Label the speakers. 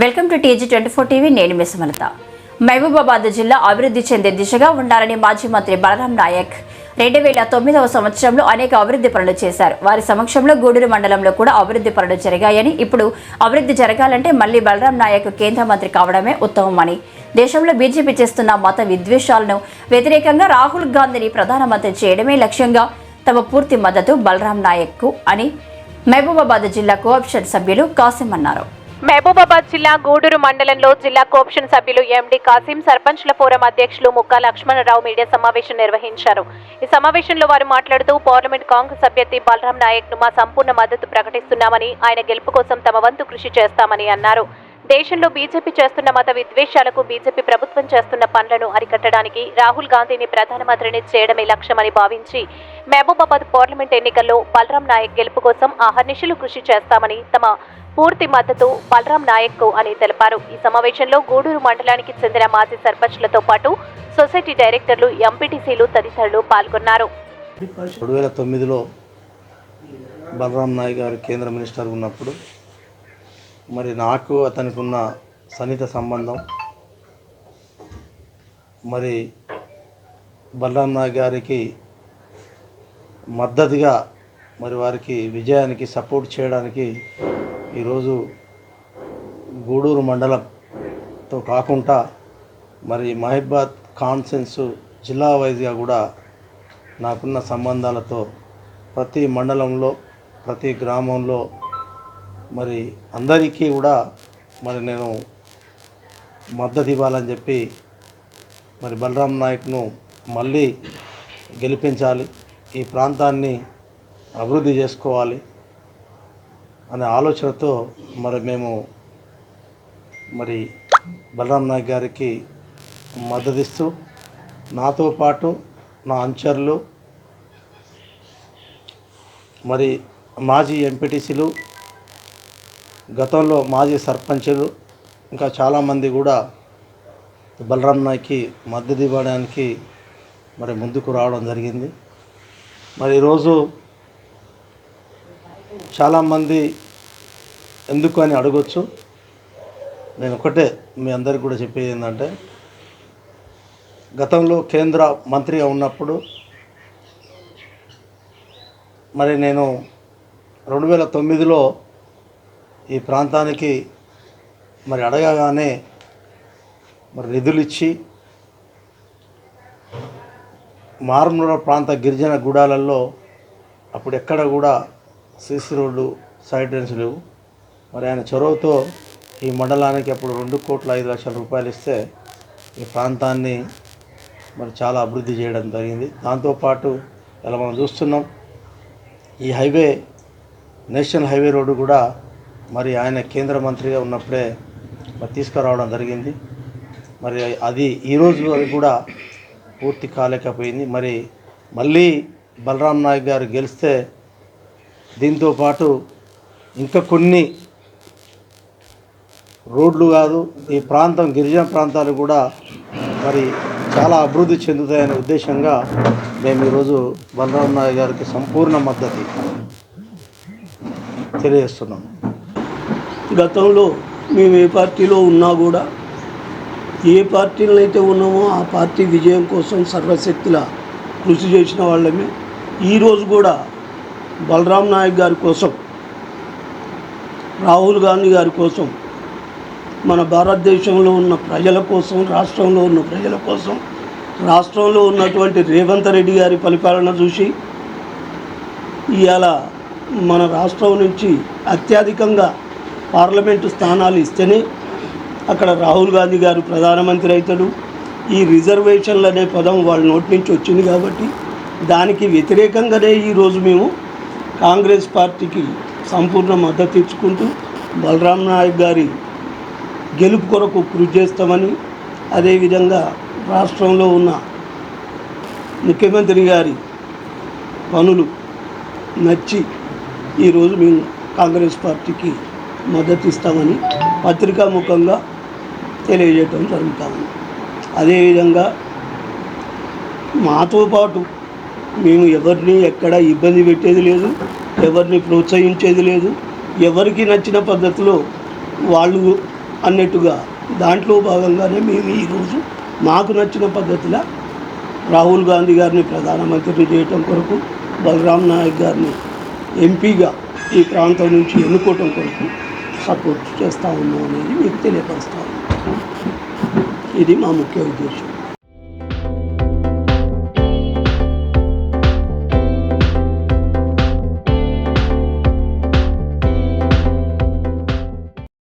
Speaker 1: Welcome to TG twenty four TV నేను మిసమలత మహబూబాబాద్ జిల్లా అభివృద్ధి చెందే దిశగా ఉండాలని మాజీ మంత్రి బలరాం నాయక్ రెండు వేల తొమ్మిదవ సంవత్సరంలో అనేక అభివృద్ధి పనులు చేశారు. వారి సమక్షంలో గూడూరు మండలంలో కూడా అభివృద్ధి పనులు జరిగాయని ఇప్పుడు అభివృద్ధి జరగాలంటే మళ్ళీ బలరాం నాయక్ కేంద్ర మంత్రి కావడమే ఉత్తమమని. దేశంలో బీజేపీ చేస్తున్న మత విద్వేషాలను వ్యతిరేకంగా రాహుల్ గాంధీని ప్రధానమంత్రి చేయడమే లక్ష్యంగా తమ పూర్తి మద్దతు బలరాం నాయక్కు అని మహబూబాబాద్ జిల్లా కోఆప్షన్ సభ్యులు కాసిం అన్నారు.
Speaker 2: మహబూబాబాద్ జిల్లా గూడూరు మండలంలో జిల్లా కోఆప్షన్ సభ్యులు ఎండి కాసిం సర్పంచ్ల ఫోరం అధ్యక్షులు ముక్కా లక్ష్మణరావు మీడియా సమావేశం నిర్వహించారు. ఈ సమావేశంలో వారు మాట్లాడుతూ పార్లమెంట్ కాంగ్రెస్ అభ్యర్థి బలరాం నాయక్ను మా సంపూర్ణ మద్దతు ప్రకటిస్తున్నామని ఆయన గెలుపు కోసం తమ వంతు కృషి చేస్తామని అన్నారు. దేశంలో బీజేపీ చేస్తున్న మత విద్వేషాలకు బీజేపీ ప్రభుత్వం చేస్తున్న పనులను అరికట్టడానికి రాహుల్ గాంధీని ప్రధానమంత్రిని చేయడమే లక్ష్యమని భావించి మహబూబాబాద్ పార్లమెంట్ ఎన్నికల్లో బలరాం నాయక్ గెలుపు కోసం ఆహర్నిశలు కృషి చేస్తామని తమ పూర్తి మద్దతు బలరాం నాయక్కు అని తెలిపారు. ఈ సమావేశంలో గూడూరు మండలానికి చెందిన మాజీ సర్పంచ్లతో పాటు సొసైటీ డైరెక్టర్లు ఎంపీటీసీలు తదితరులు పాల్గొన్నారు.
Speaker 3: రెండు వేల తొమ్మిదిలో బలరాం నాయక్ గారు కేంద్ర మినిస్టర్ ఉన్నప్పుడు మరి నాకు అతనికి ఉన్న సన్నిహిత సంబంధం మరి బలరాం నాయక్ గారికి మద్దతుగా మరి వారికి విజయానికి సపోర్ట్ చేయడానికి ఈరోజు గూడూరు మండలంతో కాకుండా మరి మహిబాద్ కాన్సెన్స్ జిల్లా వైజ్గా కూడా నాకున్న సంబంధాలతో ప్రతి మండలంలో ప్రతి గ్రామంలో మరి అందరికీ కూడా మరి నేను మద్దతు ఇవ్వాలని చెప్పి మరి బలరాం నాయక్ను మళ్ళీ గెలిపించాలి. ఈ ప్రాంతాన్ని అభివృద్ధి చేసుకోవాలి అనే ఆలోచనతో మరి మేము మరి బలరాం నాయక్ గారికి మద్దతిస్తూ నాతో పాటు నా అంచర్లు మరి మాజీ ఎంపీటీసీలు గతంలో మాజీ సర్పంచులు ఇంకా చాలామంది కూడా బలరాం నాయక్కి మద్దతు ఇవ్వడానికి మరి ముందుకు రావడం జరిగింది. మరి ఈరోజు చాలామంది ఎందుకు అని అడగొచ్చు. నేను ఒకటే మీ అందరికి కూడా చెప్పేది ఏంటంటే గతంలో కేంద్ర మంత్రిగా ఉన్నప్పుడు మరి నేను రెండు వేల తొమ్మిదిలో ఈ ప్రాంతానికి మరి అడగగానే మరి నిధులు ఇచ్చి మారుమూల ప్రాంత గిరిజన గూడాలలో అప్పుడు ఎక్కడ కూడా సీసీ రోడ్డు సైడ్ లైన్స్ లేవు. మరి ఆయన చొరవతో ఈ మండలానికి అప్పుడు రెండు కోట్ల ఐదు లక్షల రూపాయలు ఇస్తే ఈ ప్రాంతాన్ని మరి చాలా అభివృద్ధి చేయడం జరిగింది. దాంతోపాటు ఇలా మనం చూస్తున్నాం ఈ హైవే నేషనల్ హైవే రోడ్డు కూడా మరి ఆయన కేంద్ర మంత్రిగా ఉన్నప్పుడే మరి తీసుకురావడం జరిగింది. మరి అది ఈరోజు అది కూడా పూర్తి కాలేకపోయింది. మరి మళ్ళీ బలరాం నాయక్ గారు గెలిస్తే దీంతో పాటు ఇంకా కొన్ని రోడ్లు కాదు ఈ ప్రాంతం గిరిజన ప్రాంతాలు కూడా మరి చాలా అభివృద్ధి చెందుతాయనే ఉద్దేశంగా మేము ఈరోజు బలరాం నాయక్ గారికి సంపూర్ణ మద్దతు తెలియజేస్తున్నాం.
Speaker 4: గతంలో మేము ఏ పార్టీలో ఉన్నా కూడా ఏ పార్టీలో అయితే ఉన్నామో ఆ పార్టీ విజయం కోసం సర్వశక్తుల కృషి చేసిన వాళ్ళమే. ఈరోజు కూడా బలరాం నాయక్ గారి కోసం రాహుల్ గాంధీ గారి కోసం మన భారతదేశంలో ఉన్న ప్రజల కోసం రాష్ట్రంలో ఉన్న ప్రజల కోసం రాష్ట్రంలో ఉన్నటువంటి రేవంత్ రెడ్డి గారి పరిపాలన చూసి ఇవాళ మన రాష్ట్రం నుంచి అత్యధికంగా పార్లమెంటు స్థానాలు ఇస్తేనే అక్కడ రాహుల్ గాంధీ గారు ప్రధానమంత్రి అవుతాడు. ఈ రిజర్వేషన్లు అనే పదం వాళ్ళ నోటి నుంచి వచ్చింది కాబట్టి దానికి వ్యతిరేకంగానే ఈరోజు మేము కాంగ్రెస్ పార్టీకి సంపూర్ణ మద్దతు ఇచ్చుకుంటూ బలరాం నాయక్ గారి గెలుపు కొరకు కృషి చేస్తామని అదేవిధంగా రాష్ట్రంలో ఉన్న ముఖ్యమంత్రి గారి పనులు నచ్చి ఈరోజు మేము కాంగ్రెస్ పార్టీకి మద్దతు ఇస్తామని పత్రికాముఖంగా తెలియజేయటం జరుగుతాము అదేవిధంగా మాతో పాటు మేము ఎవరిని ఎక్కడ ఇబ్బంది పెట్టేది లేదు. ఎవరిని ప్రోత్సహించేది లేదు. ఎవరికి నచ్చిన పద్ధతిలో వాళ్ళు అన్నట్టుగా దాంట్లో భాగంగానే మేము ఈరోజు మాకు నచ్చిన పద్ధతిలో రాహుల్ గాంధీ గారిని ప్రధానమంత్రిని చేయటం కొరకు బలరాం నాయక్ గారిని ఎంపీగా ఈ ప్రాంతం నుంచి ఎన్నుకోవటం కొరకు సపోర్ట్ చేస్తూ ఉన్నాం అనేది మీకు తెలియపరుస్తాను ఇది మా ముఖ్య ఉద్దేశం.